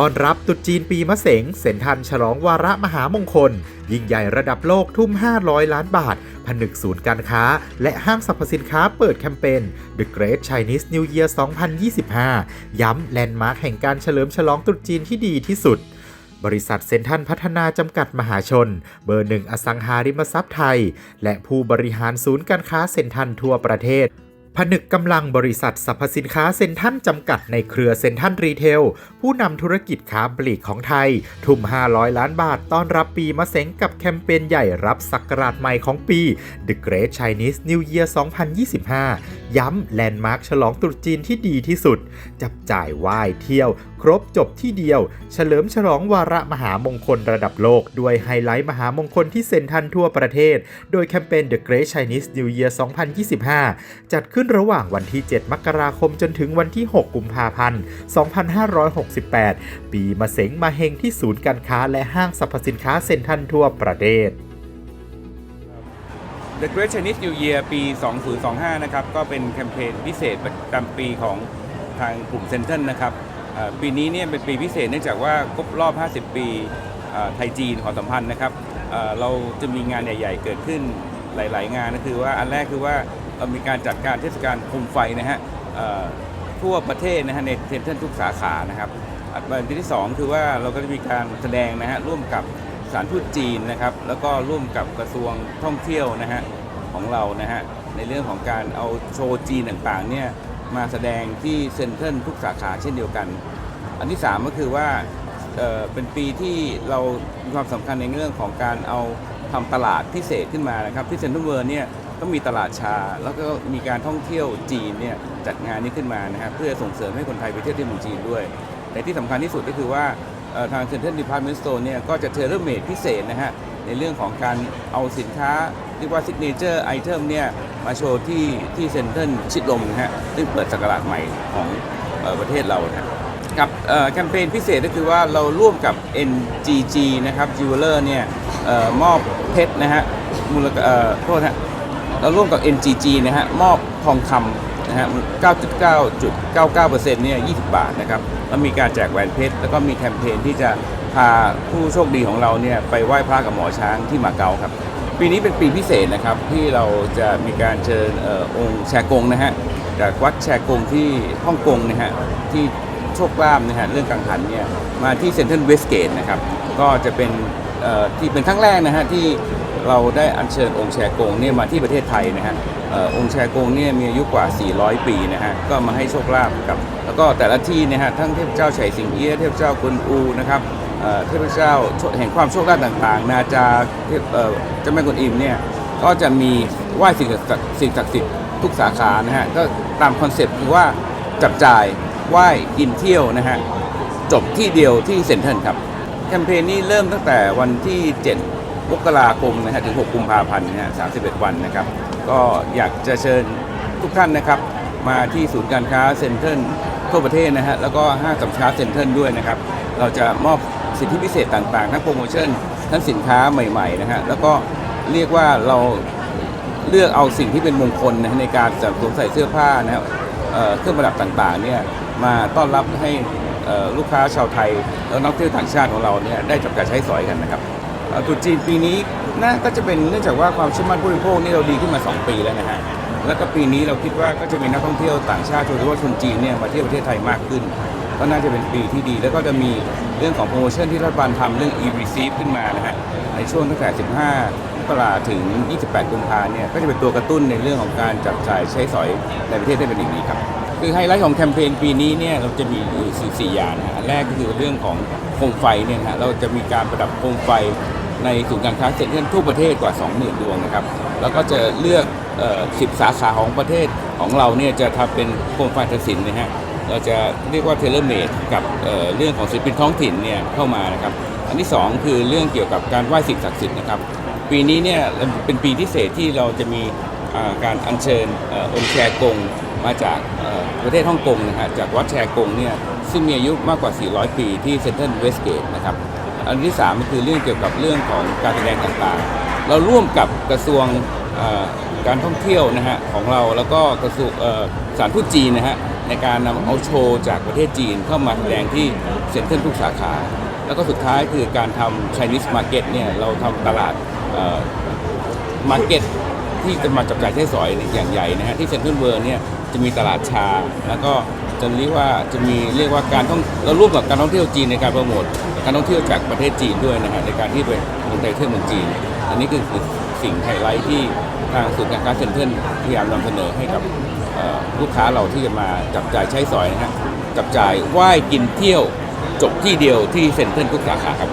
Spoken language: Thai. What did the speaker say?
ต้อนรับตรุษจีนปีมะเสงเซ็นทันฉลองวาระมหามงคล ยิ่งใหญ่ระดับโลกทุ่ม 500 ล้านบาท ผนึกศูนย์การค้า และห้างสรรพสินค้าเปิดแคมเปญ The Great Chinese New Year 2025 ย้ำแลนด์มาร์คแห่งการเฉลิมฉลองตรุษจีนที่ดีที่สุดบริษัทเซ็นทันพัฒนาจำกัดมหาชน เบอร์หนึ่งอสังหาริมทรัพย์ไทย และผู้บริหารศูนย์การค้าเซ็นทันทั่วประเทศ ผนึกกำลังบริษัทสรรพสินค้าเซ็นทันจำกัดในเครือเซ็นทันรีเทล ผู้นำธุรกิจค้าปลีกของไทย ทุ่ม 500 ล้านบาทต้อนรับปีมะเสงกับแคมเปญใหญ่รับศักราชใหม่ของปี The Great Chinese New Year 2025 ย้ำแลนด์มาร์คฉลองตรุษจีนที่ดีที่สุด จับจ่ายไหว้เที่ยว ครบจบที่เดียว เฉลิมฉลองวาระมหามงคลระดับโลก ด้วยไฮไลท์มหามงคลที่เซ็นทันทั่วประเทศ โดยแคมเปญ The Great Chinese New Year 2025 จัดขึ้นระหว่างวันที่ 7 มกราคมจนถึงวันที่ 6 กุมภาพันธ์ 2568 ปีมะเสงมาเฮงที่ศูนย์การค้าและห้างสรรพสินค้าเซ็นทรันทั่วประเทศ The Great Chinese New Year ปี 2025 นะครับ ก็เป็นแคมเปญพิเศษประจำปีของทางกลุ่มเซนเทนนะครับ ปีนี้เนี่ยเป็นปีพิเศษเนื่องจากว่าครบรอบ 50 ปีไทยจีนความสัมพันธ์นะครับ เราจะมีงานใหญ่ ๆ เกิดขึ้นหลาย ๆ งานก็คือว่าอันแรกคือว่า มีการจัดการเทศกาลโคมไฟนะฮะทั่วประเทศนะฮะในเซ็นทรัลทุกสาขานะครับอันประเด็นที่สองคือว่าเราก็จะมีการแสดงนะฮะร่วมกับสารทูตจีนนะครับ แล้วก็ร่วมกับกระทรวงท่องเที่ยวนะฮะของเรานะฮะในเรื่องของการเอาโชว์จีนต่างๆเนี่ยมาแสดงที่เซ็นทรัลทุกสาขาเช่นเดียวกัน อันที่ 3 ก็คือว่าเเป็นปีที่เรามีความสำคัญในเรื่องของการเอาทำตลาดพิเศษขึ้นมานะครับที่เซ็นทรัลเวิร์เนี่ย ก็มีตลาดชา แล้วก็มีการท่องเที่ยวจีนเนี่ยจัดงานนี้ขึ้นมานะครับเพื่อส่งเสริมให้คนไทยไปเที่ยวที่เมืองจีนด้วย แต่ที่สำคัญที่สุดก็คือว่าเอ่อทาง Central Department Store เนี่ยก็จะเทเลเมดพิเศษนะฮะในเรื่องของการเอาสินค้าเรียกว่า Signature Item เนี่ยมาโชว์ที่ที่เซ็นทรัลชิดลมนะฮะซึ่งเปิดสักราชใหม่ของอประเทศเรานะกับแคมเปญพิเศษก็คือว่าเราร่วมกับ NGG นะครับ Jeweler เนี่ยเอ่อมอบเพชรนะฮะมูลค่าโทษฮะ เราร่วมกับ NGG นะฮะมอบทองคำนะฮะ 9.9.99%เนี่ย20 บาทนะครับ แล้วมีการแจกแหวนเพชร แล้วก็มีแคมเปญที่จะพาผู้โชคดีของเราเนี่ยไปไหว้พระกับหมอช้างที่มาเก๊าครับ ปีนี้เป็นปีพิเศษนะครับที่เราจะมีการเชิญออองค์แชกงนะฮะจากวัดแชกงที่ฮ่องกงนะฮะที่โชคลาภนะฮะเรื่องกังหันเนี่ยมาที่เซ็นทรัลเวสเกตนะครับก็จะเป็นที่เป็นครั้งแรกนะฮะที่ เราได้อัญเชิญองค์แชกงเนี่ยมาที่ประเทศไทยนะฮะเอ่องค์แชกงเนี่ยมีอายุกว่า 400 ปีนะฮะก็มาให้โชคลาภกับแล้วก็แต่ละที่เนี่ยฮะทั้งเทพเจ้าไฉสิงเอี้ยเทพเจ้ากวนอูนะครับเทพเจ้าแห่งความโชคลาภต่างๆ นาจาเทพเจ้าแม่กวนอิมเนี่ยก็จะมีไหว้สิ่งศักดิ์สิ่งศักดิ์สิทธิ์ทุกสาขานะฮะก็ตามคอนเซปต์คือว่าจับจ่ายไหว้กินเที่ยวนะฮะจบที่เดียวที่เซ็นทรัลครับแคมเปญนี้เริ่มตั้งแต่วันที่ 7 มกราคมนะฮะถึง 6 กุมภาพันธ์นะฮะ31 วันนะครับ ก็อยากจะเชิญทุกท่านนะครับ มาที่ศูนย์การค้าเซ็นทรัลทั่วประเทศนะฮะแล้วก็ห้างสรรพสินค้าเซ็นทรัลด้วยนะครับ เราจะมอบสิทธิพิเศษต่างๆ ทั้งโปรโมชั่นทั้งสินค้าใหม่ๆนะฮะแล้วก็เรียกว่าเราเลือกเอาสิ่งที่เป็นมงคลนะในการสวมใส่เสื้อผ้านะครับเเครื่องประดับต่างๆเนี่ยมาต้อนรับให้ลูกค้าชาวไทย แล้วนักท่องเที่ยวต่างชาติของเราเนี่ยได้จับจ่ายใช้สอยกันนะครับ ตรุษจีนปีนี้น่าก็จะเป็นเนื่องจากว่าความเชื่อมั่นผู้บริโภคนี่เราดีขึ้นมา 2 ปีแล้วนะฮะแล้วก็ปีนี้เราคิดว่าก็จะมีนักท่องเที่ยวต่างชาติโดยเฉพาะชนจีนเนี่ยมาเที่ยวประเทศไทยมากขึ้น ก็น่าจะเป็นปีที่ดี แล้วก็จะมีเรื่องของโปรโมชั่นที่รัฐบาลทำเรื่อง e-receipt ขึ้นมานะฮะในช่วงตั้งแต่ 15มกราถึง 28 กุมภาเนี่ยก็จะเป็นตัวกระตุ้นในเรื่องของการจับจ่ายใช้สอยในประเทศได้เป็นอย่างดีครับคือไฮไลท์ของแคมเปญปีนี้เนี่ยเราจะมีอยู่สี่สี่อย่างนะฮะแรกก็คือเรื่องของโคมไฟเนี่ยนะฮะเราจะมีการประดับโคมไฟ ในศูนย์การค้าเซ็นทรัลทั่วประเทศกว่า 20,000 ดวงนะครับ แล้วก็จะเลือกออ10 สาขาของประเทศของเราเนี่ยจะทำเป็นโคมไฟทัศิลป์นะฮะ เราจะเรียกว่าเทเลเมดกับเเรื่องของศิลปินท้องถิ่นเนี่ยเข้ามานะครับ อันที่ 2 คือเรื่องเกี่ยวกับการไหว้สิ่งศักดิ์สิทธิ์นะครับ ปีนี้เนี่ยเป็นปีพิเศษที่เราจะมีการอัญเชิญอองค์แชกงมาจากประเทศฮ่องกงนะฮะจากวัดแชกงเนี่ยซึ่งมีอายุมากกว่า 400 ปีที่เซ็นทรัลเวสเกตนะครับ อันที่3ก็คือเรื่องเกี่ยวกับเรื่องของการแสดงต่างๆ เราร่วมกับกระทรวงการท่องเที่ยวนะฮะของเราแล้วก็กระทรวงสารทูตจีนนะฮะในการนำเอาโชว์จากประเทศจีนเข้ามาแสดงที่เซ็นทรัลทุกสาขา แล้วก็สุดท้ายคือการทำ Chinese Market เนี่ยเราทำตลาดมาร์เก็ตที่จะมาจับจ่ายใช้สอยอย่างใหญ่นะฮะที่เซ็นทรัลเวิร์เนี่ยจะมีตลาดชาแล้วก็ จะเรียกว่าจะมีเรียกว่าการท่องเราร่วมกับการท่องเที่ยวจีนในการโปรโมทการท่องเที่ยวจากประเทศจีนด้วยนะฮะในการที่ไปลงไทยเที่ยวเมืองจีน อันนี้คือสิ่งไฮไลท์ที่ทางศูนย์การค้าเซ็นทรัลพยายามนำเสนอให้กับลูกค้าเราที่จะมาจับจ่ายใช้สอยนะฮะจับจ่ายไหว้กินเที่ยวจบที่เดียวที่เซ็นทรัลทุกสาขาครับ